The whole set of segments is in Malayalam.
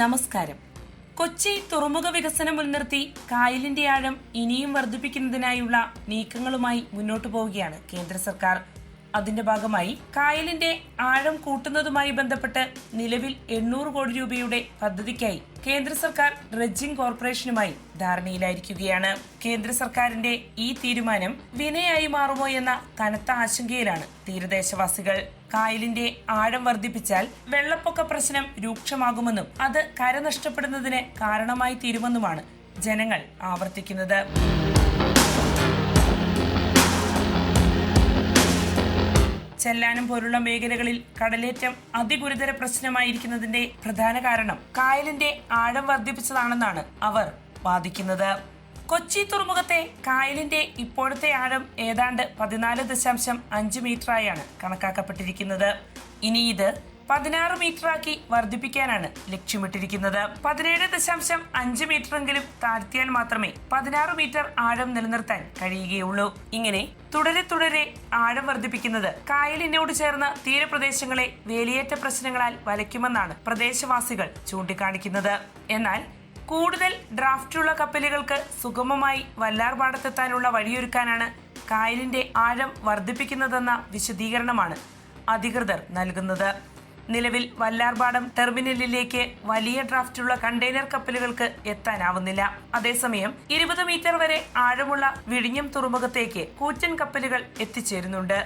നമസ്കാരം. കൊച്ചി തുറമുഖ വികസനം മുൻനിർത്തി കായലിന്റെ ആഴം ഇനിയും വർദ്ധിപ്പിക്കുന്നതിനായുള്ള നീക്കങ്ങളുമായി മുന്നോട്ടു പോവുകയാണ് കേന്ദ്ര സർക്കാർ. അതിന്റെ ഭാഗമായി കായലിന്റെ ആഴം കൂട്ടുന്നതുമായി ബന്ധപ്പെട്ട് നിലവിൽ എണ്ണൂറ് കോടി രൂപയുടെ പദ്ധതിക്കായി കേന്ദ്ര സർക്കാർ ഡ്രഡ്ജിംഗ് കോർപ്പറേഷനുമായി ധാരണയിലായിരിക്കുകയാണ്. കേന്ദ്ര സർക്കാരിന്റെ ഈ തീരുമാനം വിനയായി മാറുമോ എന്ന കനത്ത ആശങ്കയിലാണ് തീരദേശവാസികൾ. കായലിന്റെ ആഴം വർദ്ധിപ്പിച്ചാൽ വെള്ളപ്പൊക്ക പ്രശ്നം രൂക്ഷമാകുമെന്നും അത് കര നഷ്ടപ്പെടുന്നതിന് കാരണമായി തീരുമെന്നുമാണ് ജനങ്ങൾ ആവർത്തിക്കുന്നത്. ചെല്ലാനം പോലുള്ള മേഖലകളിൽ കടലേറ്റം അതിഗുരുതര പ്രശ്നമായിരിക്കുന്നതിന്റെ പ്രധാന കാരണം കായലിന്റെ ആഴം വർദ്ധിപ്പിച്ചതാണെന്നാണ് അവർ വാദിക്കുന്നത്. കൊച്ചി തുറമുഖത്തെ കായലിന്റെ ഇപ്പോഴത്തെ ആഴം ഏതാണ്ട് പതിനാല് ദശാംശം അഞ്ച് മീറ്ററായാണ് കണക്കാക്കപ്പെട്ടിരിക്കുന്നത്. ഇനി ഇത് പതിനാറ് മീറ്ററാക്കി വർദ്ധിപ്പിക്കാനാണ് ലക്ഷ്യമിട്ടിരിക്കുന്നത്. പതിനേഴ് ദശാംശം അഞ്ച് മീറ്ററെങ്കിലും താഴ്ത്തിയാൽ മാത്രമേ പതിനാറ് മീറ്റർ ആഴം നിലനിർത്താൻ കഴിയുകയുള്ളൂ. ഇങ്ങനെ തുടരെ തുടരെ ആഴം വർദ്ധിപ്പിക്കുന്നത് കായലിനോട് ചേർന്ന തീരപ്രദേശങ്ങളെ വേലിയേറ്റ പ്രശ്നങ്ങളാൽ വലയ്ക്കുമെന്നാണ് പ്രദേശവാസികൾ ചൂണ്ടിക്കാണിക്കുന്നത്. എന്നാൽ കൂടുതൽ ഡ്രാഫ്റ്റുള്ള കപ്പലുകൾക്ക് സുഗമമായി വല്ലാർപാടത്തെത്താനുള്ള വഴിയൊരുക്കാനാണ് കായലിന്റെ ആഴം വർദ്ധിപ്പിക്കുന്നതെന്ന വിശദീകരണമാണ് അധികൃതർ നൽകുന്നത്. നിലവിൽ വല്ലാർപാടം ടെർമിനലിലേക്ക് വലിയ ഡ്രാഫ്റ്റുള്ള കണ്ടെയ്നർ കപ്പലുകൾക്ക് എത്താനാവുന്നില്ല. അതേസമയം ഇരുപത് മീറ്റർ വരെ ആഴമുള്ള വിഴിഞ്ഞം തുറമുഖത്തേക്ക് കൂറ്റൻ കപ്പലുകൾ എത്തിച്ചേരുന്നുണ്ട്.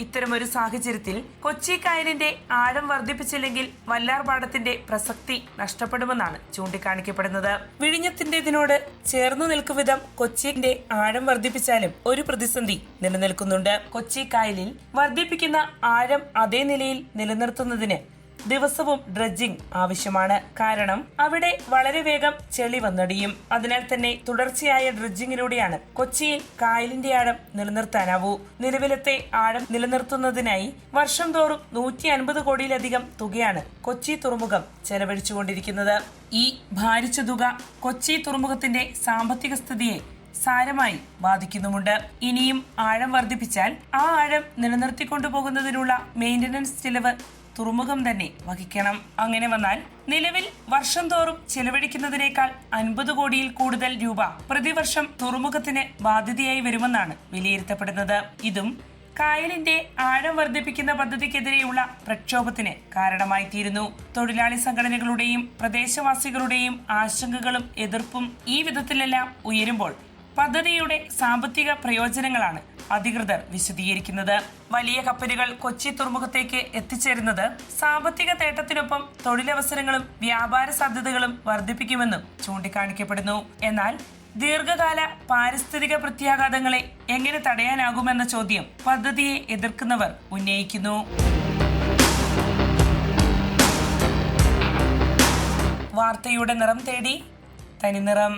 ഇത്തരമൊരു സാഹചര്യത്തിൽ കൊച്ചി കായലിന്റെ ആഴം വർദ്ധിപ്പിച്ചില്ലെങ്കിൽ വല്ലാർപാടത്തിന്റെ പ്രസക്തി നഷ്ടപ്പെടുമെന്നാണ് ചൂണ്ടിക്കാണിക്കപ്പെടുന്നത്. വിഴിഞ്ഞത്തിന്റേതിനോട് ചേർന്നു നിൽക്കും വിധം കൊച്ചിന്റെ ആഴം വർദ്ധിപ്പിച്ചാലും ഒരു പ്രതിസന്ധി നിലനിൽക്കുന്നുണ്ട്. കൊച്ചി കായലിൽ വർദ്ധിപ്പിക്കുന്ന ആഴം അതേ നിലയിൽ നിലനിർത്തുന്നതിന് ദിവസവും ഡ്രഡ്ജിംഗ് ആവശ്യമാണ്. കാരണം അവിടെ വളരെ വേഗം ചെളി വന്നടിയും. അതിനാൽ തന്നെ തുടർച്ചയായ ഡ്രഡ്ജിങ്ങിലൂടെയാണ് കൊച്ചിയിൽ കായലിന്റെ ആഴം നിലനിർത്താനാവൂ. നിലവിലത്തെ ആഴം നിലനിർത്തുന്നതിനായി വർഷം തോറും നൂറ്റി അൻപത് കോടിയിലധികം തുകയാണ് കൊച്ചി തുറമുഖം ചെലവഴിച്ചുകൊണ്ടിരിക്കുന്നത്. ഈ ഭാരിച്ച തുക കൊച്ചി തുറമുഖത്തിന്റെ സാമ്പത്തിക സ്ഥിതിയെ സാരമായി ബാധിക്കുന്നുമുണ്ട്. ഇനിയും ആഴം വർദ്ധിപ്പിച്ചാൽ ആ ആഴം നിലനിർത്തിക്കൊണ്ടുപോകുന്നതിനുള്ള മെയിന്റനൻസ് ചിലവ് തുറമുഖം തന്നെ വഹിക്കണം. അങ്ങനെ വന്നാൽ നിലവിൽ വർഷം തോറും ചെലവഴിക്കുന്നതിനേക്കാൾ അൻപത് കോടിയിൽ കൂടുതൽ രൂപ പ്രതിവർഷം തുറമുഖത്തിന് ബാധ്യതയായി വരുമെന്നാണ് വിലയിരുത്തപ്പെടുന്നത്. ഇതും കായലിന്റെ ആഴം വർദ്ധിപ്പിക്കുന്ന പദ്ധതിക്കെതിരെയുള്ള പ്രക്ഷോഭത്തിന് കാരണമായി തീരുന്നു തൊഴിലാളി സംഘടനകളുടെയും പ്രദേശവാസികളുടെയും ആശങ്കകളും എതിർപ്പും ഈ വിധത്തിലെല്ലാം ഉയരുമ്പോൾ പദ്ധതിയുടെ സാമ്പത്തിക പ്രയോജനങ്ങളാണ് അധികൃതർ വിശദീകരിക്കുന്നത്. വലിയ കപ്പലുകൾ കൊച്ചി തുറമുഖത്തേക്ക് എത്തിച്ചേരുന്നത് സാമ്പത്തിക നേട്ടത്തിനൊപ്പം തൊഴിലവസരങ്ങളും വ്യാപാര സാധ്യതകളും വർദ്ധിപ്പിക്കുമെന്നും ചൂണ്ടിക്കാണിക്കപ്പെടുന്നു. എന്നാൽ ദീർഘകാല പാരിസ്ഥിതിക പ്രത്യാഘാതങ്ങളെ എങ്ങനെ തടയാനാകുമെന്ന ചോദ്യം പദ്ധതിയെ എതിർക്കുന്നവർ ഉന്നയിക്കുന്നു. വാർത്തയുടെ നിറം തേടി തനിനിറം